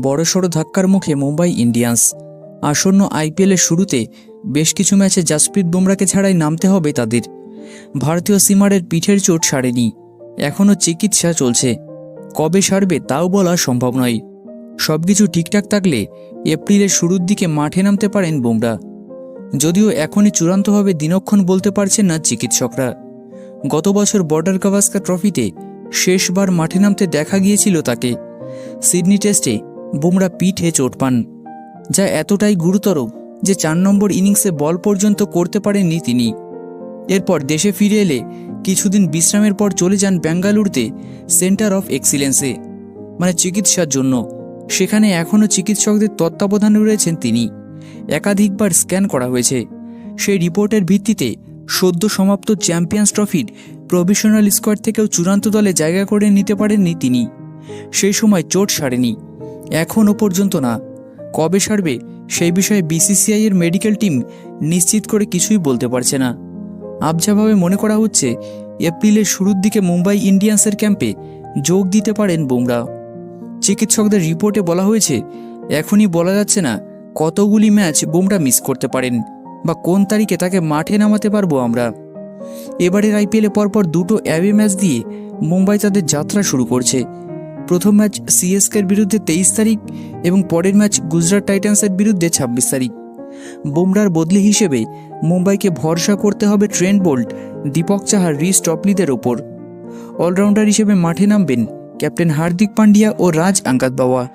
বড়সড় ধাক্কার মুখে মুম্বাই ইন্ডিয়ান্স। আসন্ন আইপিএলের শুরুতে বেশ কিছু ম্যাচে জাসপ্রীত বুমরাকে ছাড়াই নামতে হবে তাদের। ভারতীয় সিমারের পিঠের চোট সারেনি। এখনও চিকিৎসা চলছে। কবে সারবে তাও বলা সম্ভব নয়। সবকিছু ঠিকঠাক থাকলে এপ্রিলের শুরুর দিকে মাঠে নামতে পারেন বুমরা। যদিও এখনই চূড়ান্তভাবে দিনক্ষণ বলতে পারছেন না চিকিৎসকরা। গত বছর বর্ডার গাভাস্কার ট্রফিতে শেষবার মাঠে নামতে দেখা গিয়েছিল তাকে। সিডনি টেস্টে বুমরা পিঠে চোট পান, যা এতটাই গুরুতর যে চার নম্বর ইনিংসে বল পর্যন্ত করতে পারেননি তিনি। এরপর দেশে ফিরে এলে কিছুদিন বিশ্রামের পর চলে যান বেঙ্গালুরুতে সেন্টার অফ এক্সিলেন্সে মানে চিকিৎসার জন্য। সেখানে এখনও চিকিৎসকদের তত্ত্বাবধানে রয়েছেন তিনি। একাধিকবার স্ক্যান করা হয়েছে। সেই রিপোর্টের ভিত্তিতে সদ্য সমাপ্ত চ্যাম্পিয়ন্স ট্রফির প্রভিশনাল স্কোয়াড থেকেও চূড়ান্ত দলে জায়গা করে নিতে পারেননি তিনি। সেই সময় চোট সারেনি। এখনও পর্যন্ত না। কবে সারবে সেই বিষয়ে বিসিসিআই এর মেডিকেল টিম নিশ্চিত করে কিছুই বলতে পারছে না। আবঝাভাবে মনে করা হচ্ছে, এপ্রিলের শুরুর দিকে মুম্বাই ইন্ডিয়ান্সের ক্যাম্পে যোগ দিতে পারেন বুমরা। চিকিৎসকদের রিপোর্টে বলা হয়েছে, এখনই বলা যাচ্ছে না কতগুলি ম্যাচ বুমরা মিস করতে পারেন বা কোন তারিখে তাকে মাঠে নামাতে পারব আমরা। এবারের আইপিএলে পরপর দুটো অ্যাওয়ে ম্যাচ দিয়ে মুম্বাই তাদের যাত্রা শুরু করছে। প্রথম ম্যাচ সিএসকের বিরুদ্ধে তেইশ তারিখ এবং পরের ম্যাচ গুজরাট টাইটান্সের বিরুদ্ধে ছাব্বিশ তারিখ। বুমরার বদলি হিসেবে মুম্বাইকে ভরসা করতে হবে Trent Boult Deepak Chahar Reece টপলিদের ওপর। অলরাউন্ডার হিসেবে মাঠে নামবেন ক্যাপ্টেন হার্দিক পান্ডিয়া ও রাজ আঙ্কাত বাওয়া